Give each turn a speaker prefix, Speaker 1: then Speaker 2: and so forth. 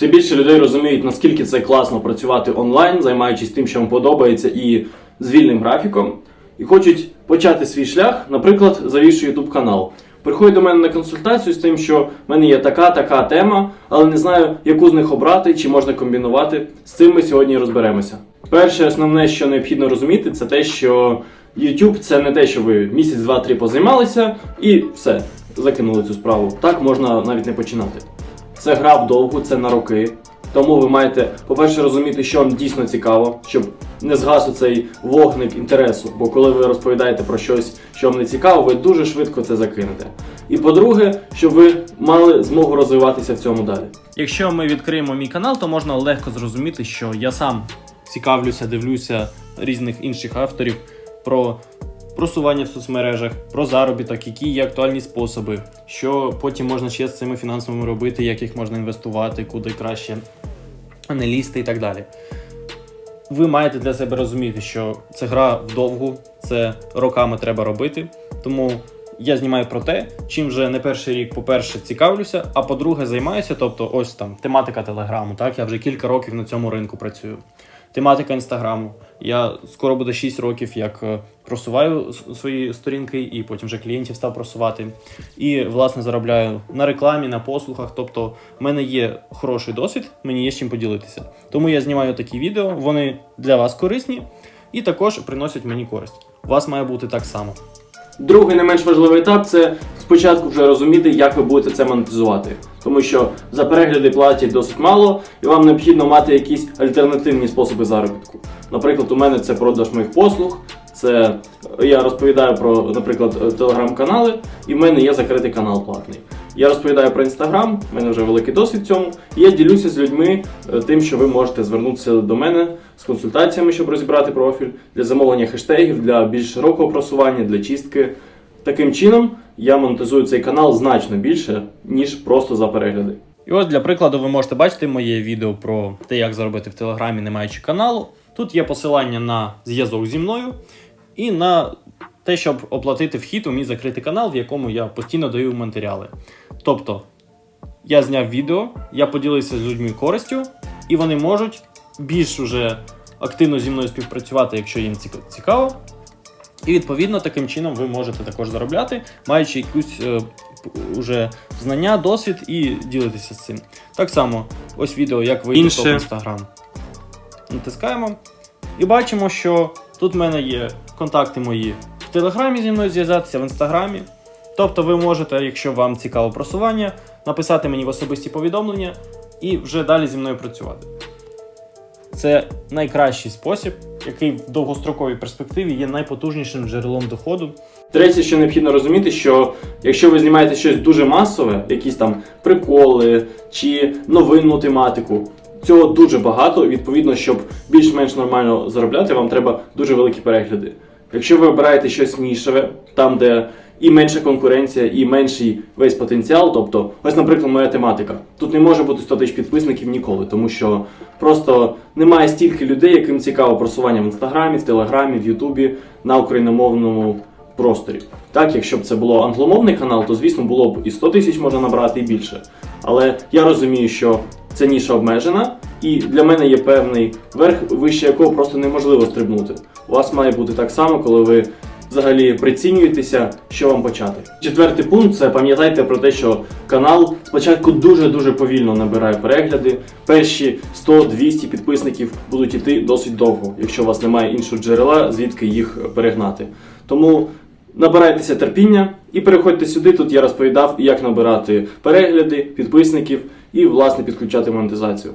Speaker 1: Все більше людей розуміють, наскільки це класно працювати онлайн, займаючись тим, що вам подобається, і з вільним графіком, і хочуть почати свій шлях, наприклад, завівши YouTube канал. Приходять до мене на консультацію з тим, що в мене є така така тема, але не знаю, яку з них обрати чи можна комбінувати. З цим ми сьогодні розберемося. Перше, основне, що необхідно розуміти, це те, що YouTube це не те, що ви місяць, два, три позаймалися і все, закинули цю справу. Так можна навіть не починати. Це гра вдовгу, це на роки. Тому ви маєте, по-перше, розуміти, що вам дійсно цікаво, щоб не згас цей вогник інтересу. Бо коли ви розповідаєте про щось, що вам не цікаво, ви дуже швидко це закинете. І по-друге, щоб ви мали змогу розвиватися в цьому далі.
Speaker 2: Якщо ми відкриємо мій канал, то можна легко зрозуміти, що я сам цікавлюся, дивлюся різних інших авторів про просування в соцмережах, про заробіток, які є актуальні способи, що потім можна ще з цими фінансовими робити, як їх можна інвестувати, куди краще не лізти і так далі. Ви маєте для себе розуміти, що це гра вдовгу, це роками треба робити. Тому я знімаю про те, чим вже не перший рік, по-перше, цікавлюся, а по-друге, займаюся. Тобто, ось там тематика телеграму. Так, я вже кілька років на цьому ринку працюю. Тематика інстаграму. Я скоро буде 6 років, як е, просуваю свої сторінки, і потім вже клієнтів став просувати. І власне заробляю на рекламі, на послугах. Тобто, в мене є хороший досвід, мені є з чим поділитися. Тому я знімаю такі відео, вони для вас корисні і також приносять мені користь. У вас має бути так само.
Speaker 1: Другий не менш важливий етап це спочатку вже розуміти, як ви будете це монетизувати. Тому що за перегляди платять досить мало, і вам необхідно мати якісь альтернативні способи заробітку. Наприклад, у мене це продаж моїх послуг, це е, я розповідаю про, наприклад, е, телеграм-канали, і в мене є закритий канал платний. Я розповідаю про інстаграм, в мене вже великий досвід в цьому. І я ділюся з людьми е, тим, що ви можете звернутися до мене з консультаціями, щоб розібрати профіль, для замовлення хештегів, для більш широкого просування, для чистки. Таким чином я монетизую цей канал значно більше, ніж просто за перегляди.
Speaker 2: І ось для прикладу, ви можете бачити моє відео про те, як заробити в Телеграмі, не маючи каналу. Тут є посилання на зв'язок зі мною і на те, щоб оплатити вхід у мій закритий канал, в якому я постійно даю матеріали. Тобто, я зняв відео, я поділився з людьми користю, і вони можуть більш уже активно зі мною співпрацювати, якщо їм цікаво. І відповідно таким чином ви можете також заробляти, маючи якусь е, уже знання, досвід і ділитися з цим. Так само, ось відео, як вийти в Інстаграм. Натискаємо і бачимо, що тут в мене є контакти мої в Телеграмі зі мною зв'язатися, в інстаграмі. Тобто ви можете, якщо вам цікаво просування, написати мені в особисті повідомлення і вже далі зі мною працювати. Це найкращий спосіб, який в довгостроковій перспективі є найпотужнішим джерелом доходу.
Speaker 1: Третє, що необхідно розуміти, що якщо ви знімаєте щось дуже масове, якісь там приколи чи новинну тематику, цього дуже багато. Відповідно, щоб більш-менш нормально заробляти, вам треба дуже великі перегляди. Якщо ви обираєте щось нішеве, там, де і менша конкуренція, і менший весь потенціал, тобто, ось, наприклад, моя тематика. Тут не може бути 100 тисяч підписників ніколи, тому що просто немає стільки людей, яким цікаво просування в інстаграмі, в телеграмі, в Ютубі на україномовному просторі. Так, якщо б це було англомовний канал, то звісно було б і 100 тисяч можна набрати і більше. Але я розумію, що ця ніша обмежена, і для мене є певний верх, вище якого просто неможливо стрибнути. У вас має бути так само, коли ви взагалі прицінюєтеся, що вам почати. Четвертий пункт це пам'ятайте про те, що канал спочатку дуже-дуже повільно набирає перегляди. Перші 100-200 підписників будуть іти досить довго, якщо у вас немає іншого джерела, звідки їх перегнати. Тому набирайтеся терпіння і переходьте сюди. Тут я розповідав, як набирати перегляди, підписників і власне підключати монетизацію.